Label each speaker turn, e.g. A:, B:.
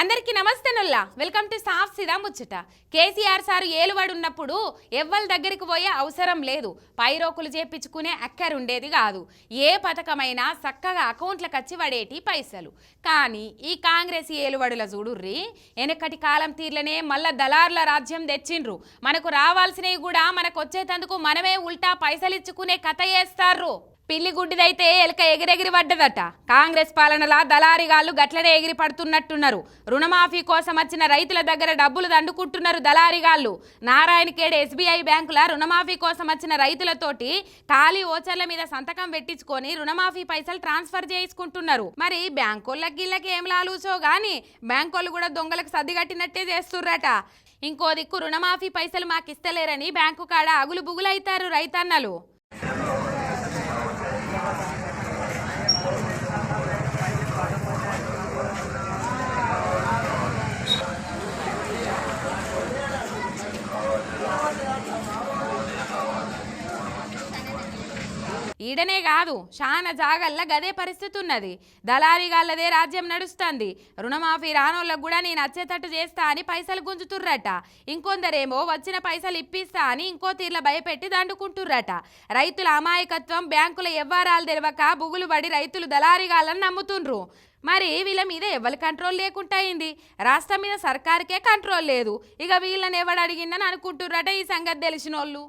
A: అందరికీ నమస్తేనుల్లా welcome to సాఫ్ సిదా ముచ్చట. కేసీఆర్ సారు ఏలువాడు ఉన్నప్పుడు ఎవ్వరి దగ్గరికి పోయే అవసరం లేదు. పైరోకులు చేపించుకునే అక్కరుండేది కాదు. ఏ పథకమైనా చక్కగా అకౌంట్లకు వచ్చి పడేటి పైసలు. కానీ ఈ కాంగ్రెస్ ఏలువడుల చూడుర్రి వెనకటి కాలం తీర్లనే మళ్ళా దళార్ల రాజ్యం తెచ్చిండ్రు. మనకు రావాల్సినవి కూడా మనకు వచ్చేటందుకు మనమే ఉల్టా పైసలు ఇచ్చుకునే కథ చేస్తారు పిల్లి గుడ్డిదైతే ఎలక ఎగిరెగిరి పడ్డదట. కాంగ్రెస్ పాలనలా దళారిగాళ్ళు గట్లనే ఎగిరి పడుతున్నట్టున్నారు. రుణమాఫీ కోసం వచ్చిన రైతుల దగ్గర డబ్బులు దండుకుంటున్నారు దళారిగాళ్ళు. నారాయణఖేడ్ ఎస్బీఐ బ్యాంకుల రుణమాఫీ కోసం వచ్చిన రైతులతోటి ఖాళీ ఓచర్ల మీద సంతకం పెట్టించుకొని రుణమాఫీ పైసలు ట్రాన్స్ఫర్ చేసుకుంటున్నారు. మరి బ్యాంకులకి ఇళ్ళకి ఏం లాలూసో గాని బ్యాంకోళ్ళు కూడా దొంగలకు సర్దిగట్టినట్టే చేస్తుర్రట. ఇంకో దిక్కు రుణమాఫీ పైసలు మాకు ఇస్తలేరని బ్యాంకు కాడ అగులు బుగులైతారు రైతన్నలు. ఈడనే కాదు చాలా జాగల్ల గదే పరిస్థితి ఉన్నది దళారీగాళ్ళదే రాజ్యం నడుస్తుంది. రుణమాఫీ రానోళ్ళకు కూడా నేను వచ్చేటట్టు చేస్తా అని పైసలు గుంజుతుర్రట. ఇంకొందరేమో వచ్చిన పైసలు ఇప్పిస్తా అని ఇంకో తీర్ల భయపెట్టి దండుకుంటుర్రట. రైతుల అమాయకత్వం బ్యాంకుల వ్యవహారాలు తెలవక బుగులు పడి రైతులు దళారీగాళ్ళని నమ్ముతుండ్రు. మరి వీళ్ళ మీద ఎవరి కంట్రోల్ లేకుండా అయింది? రాష్ట్రం మీద సర్కారుకే కంట్రోల్ లేదు. ఇక వీళ్ళని ఎవడు అడిగిందని అనుకుంటుర్రట ఈ సంగతి తెలిసినోళ్ళు?